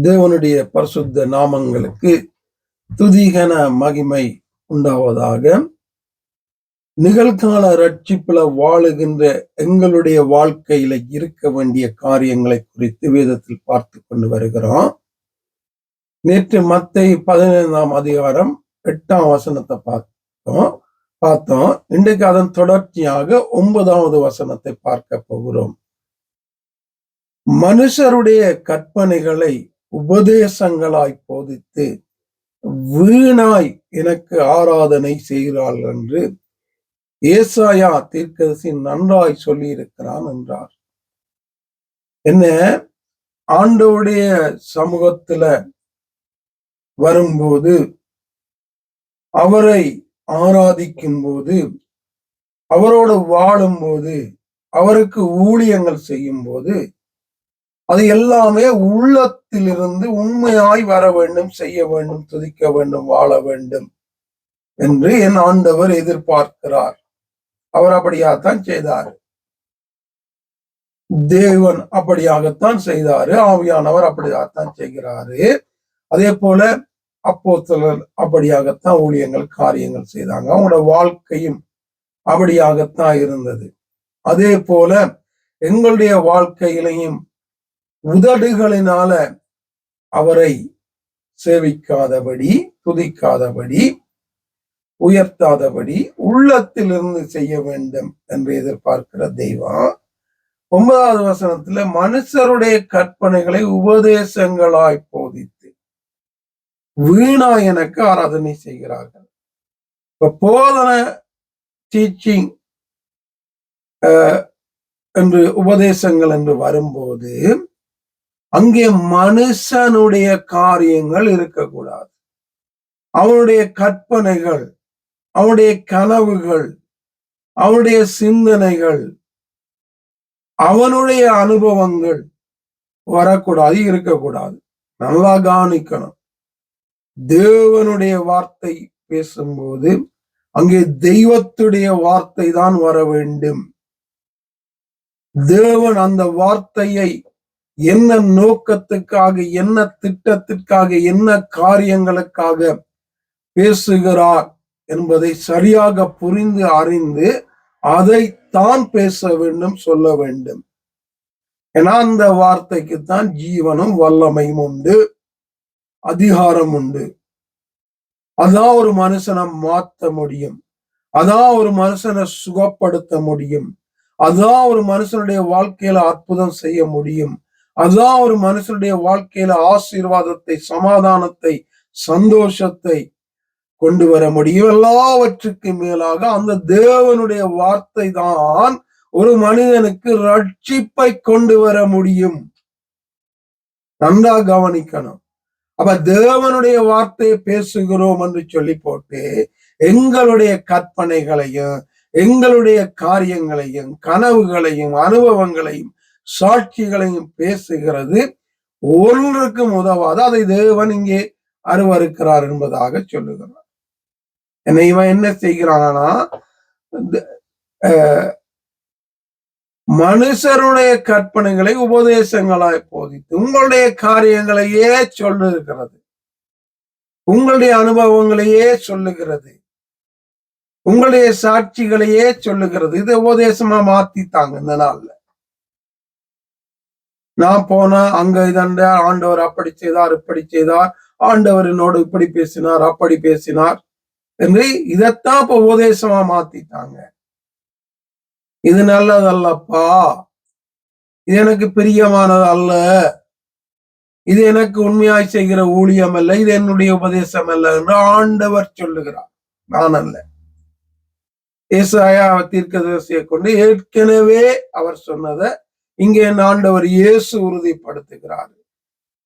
தேவனுடைய பரிசுத்த நாமங்களுக்கு துதிகன மகிமை உண்டாவதாக. நிகழ்கால ரட்சிப்புல வாழுகின்ற எங்களுடைய வாழ்க்கையில இருக்க வேண்டிய காரியங்களை குறித்து வேதத்தில் பார்த்து கொண்டு வருகிறோம். நேற்று மத்தை பதினைந்தாம் அதிகாரம் எட்டாம் வசனத்தை பார்த்தோம். பார்த்தோம். இன்றைக்கு அதன் தொடர்ச்சியாக ஒன்பதாவது வசனத்தை பார்க்க போகிறோம். மனுஷருடைய கற்பனைகளை உபதேசங்களாய் போதித்து வீணாய் எனக்கு ஆராதனை செய்கிறாள் என்று ஏசாயா தீர்க்கதரிசி நன்றாய் சொல்லி இருக்கிறான் என்றார். என்ன? ஆண்டோடைய சமூகத்துல வரும்போது அவரை ஆராதிக்கும் போது அவரோடு வாழும்போது அவருக்கு ஊழியங்கள் செய்யும் போது அது எல்லாமே உள்ளத்திலிருந்து உண்மையாய் வர வேண்டும் செய்ய வேண்டும் துதிக்க வேண்டும் வாழ வேண்டும் என்று என் ஆண்டவர் எதிர்பார்க்கிறார். அவர் அப்படியாகத்தான் செய்தார். தேவன் அப்படியாகத்தான் செய்தாரு. ஆவியானவர் அப்படியாகத்தான் செய்கிறாரு. அதே போல அப்போ அப்படியாகத்தான் ஊழியங்கள் காரியங்கள் செய்தாங்க. அவங்களோட வாழ்க்கையும் அப்படியாகத்தான் இருந்தது. அதே போல எங்களுடைய வாழ்க்கையிலையும் உதடுகளினால அவரை சேவிக்காதபடி துதிக்காதபடி உயர்த்தாதபடி உள்ளத்திலிருந்து செய்ய வேண்டும் என்று எதிர்பார்க்கிற தெய்வம். ஒன்பதாவது வசனத்துல மனுஷருடைய கற்பனைகளை உபதேசங்களாய் போதித்து வீணா எனக்கு ஆராதனை செய்கிறார்கள். இப்ப போதன டீச்சிங் என்று உபதேசங்கள் என்று வரும்போது அங்கே மனுஷனுடைய காரியங்கள் இருக்கக்கூடாது. அவனுடைய கற்பனைகள் அவனுடைய கனவுகள் அவனுடைய சிந்தனைகள் அவனுடைய அனுபவங்கள் வரக்கூடாது இருக்கக்கூடாது. நல்லா கவனிக்கணும். தேவனுடைய வார்த்தை பேசும்போது அங்கே தெய்வத்துடைய வார்த்தை தான் வர வேண்டும். தேவன் அந்த வார்த்தையை என்ன நோக்கத்துக்காக என்ன திட்டத்திற்காக என்ன காரியங்களுக்காக பேசுகிறார் என்பதை சரியாக புரிந்து அறிந்து அதை தான் பேச வேண்டும் சொல்ல வேண்டும். ஏன்னா அந்த வார்த்தைக்கு தான் ஜீவனும் வல்லமையும் உண்டு அதிகாரம் உண்டு. அதான் ஒரு மனுஷனை மாத்த முடியும். அதான் ஒரு மனுஷனை சுகப்படுத்த முடியும். அதான் ஒரு மனுஷனுடைய வாழ்க்கையில அற்புதம் செய்ய முடியும். அதான் ஒரு மனுஷனுடைய வாழ்க்கையில ஆசீர்வாதத்தை சமாதானத்தை சந்தோஷத்தை கொண்டு வர முடியும். எல்லாவற்றுக்கு மேலாக அந்த தேவனுடைய வார்த்தை தான் ஒரு மனிதனுக்கு ரட்சிப்பை கொண்டு வர முடியும். நன்றா கவனிக்கணும். அப்ப தேவனுடைய வார்த்தையை பேசுகிறோம் என்று சொல்லி போட்டு எங்களுடைய கற்பனைகளையும் எங்களுடைய காரியங்களையும் கனவுகளையும் அனுபவங்களையும் சாட்சிகளையும் பேசுகிறது. ஒன்றுக்கும் உதவாது. அதை தேவன் இங்கே அருவருக்கிறார் என்பதாக சொல்லுகிறார். என்ன இவன் என்ன செய்கிறானா? மனுஷருடைய கற்பனைகளை உபதேசங்களாய் போதித்து உங்களுடைய காரியங்களையே சொல்லுகிறது. உங்களுடைய அனுபவங்களையே சொல்லுகிறது. உங்களுடைய சாட்சிகளையே சொல்லுகிறது. இது உபதேசமா மாத்தித்தாங்க இந்த நாள்ல. நான் போனா அங்க இதண்ட ஆண்டவர் அப்படி செய்தார் இப்படி செய்தார் ஆண்டவர் என்னோடு இப்படி பேசினார் அப்படி பேசினார் என்று இதைத்தான் இப்ப உபதேசமா மாத்திட்டாங்க. இது நல்லதல்லப்பா. இது எனக்கு பிரியமானது அல்ல இது எனக்கு உண்மையாய் செய்கிற ஊழியம் அல்ல இது என்னுடைய உபதேசம் அல்ல என்று ஆண்டவர் சொல்லுகிறார். நான் அல்ல ஏசாயா தீர்க்கதரிசியை கொண்டு ஏற்கனவே அவர் சொன்னதை இங்கே ஆண்டவர் இயேசு உறுதிப்படுத்துகிறார்.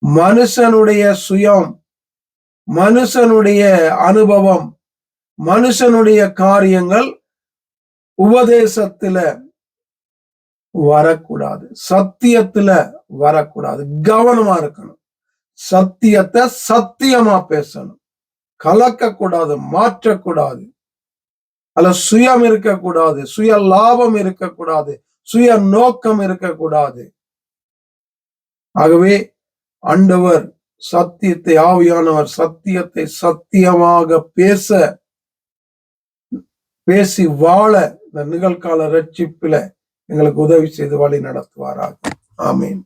மனுஷனுடைய சுயம் மனுஷனுடைய அனுபவம் மனுஷனுடைய காரியங்கள் உபதேசத்துல வரக்கூடாது சத்தியத்துல வரக்கூடாது. கவனமா இருக்கணும். சத்தியத்தை சத்தியமா பேசணும். கலக்கக்கூடாது மாற்றக்கூடாது. அல்ல சுயம் இருக்கக்கூடாது சுய லாபம் இருக்கக்கூடாது. சுய நோக்கம் இருக்கக்கூடாது ஆகவே ஆண்டவர் சத்தியத்தை ஆவியானவர் சத்தியத்தை சத்தியமாக பேச பேசி வாழ இந்த நிகழ்கால ரட்சிப்பில எங்களுக்கு உதவி செய்து வழி நடத்துவாராக. ஆமீன்.